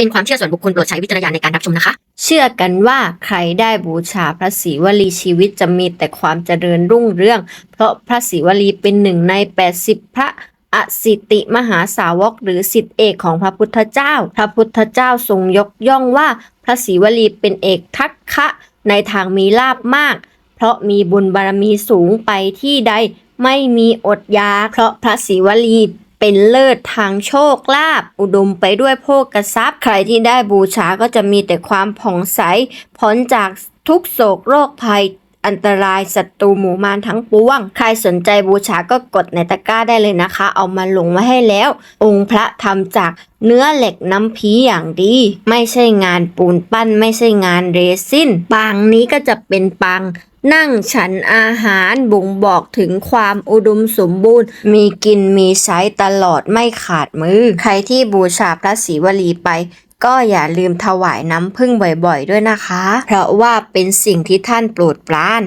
เป็นความเชื่อส่วนบุคคลโปรดใช้วิจารณญาณในการรับชมนะคะ เชื่อกันว่าใครได้บูชาพระศรีวลีชีวิตจะมีแต่ความเจริญรุ่งเรือง เพราะพระศรีวลีเป็นหนึ่งใน 80 พระอสิติมหาสาวกหรือสิทธิเอกของพระพุทธเจ้า พระพุทธเจ้าทรงยกย่องว่าพระศรีวลีเป็นเอกทักคะในทางมีลาบมาก เพราะมีบุญบารมีสูงไปที่ใดไม่มีอดยา เพราะพระศรีวลี เป็นเลิศทางโชคลาภอุดมไปด้วยโภกทรัพย์ ใครที่ได้บูชาก็จะมีแต่ความผ่องใสพ้นจากทุกโศกโรคภัย อันตรายศัตรูหมู่มารทั้งปวง ใครสนใจบูชาก็กดในตะกร้าได้เลยนะคะ เอามาลงไว้ให้แล้ว องค์พระทำจากเนื้อเหล็กน้ำพีอย่างดี ไม่ใช่งานปูนปั้น ไม่ใช่งานเรซินปางนี้ก็จะเป็นปางนั่งฉันอาหารบ่งบอกถึงความอุดมสมบูรณ์ มีกินมีใช้ตลอดไม่ขาดมือ ใครที่บูชาพระศรีวลีไป ก็อย่าลืมถวายน้ำพึ่งบ่อยๆด้วยนะคะ เพราะว่าเป็นสิ่งที่ท่านโปรดปราน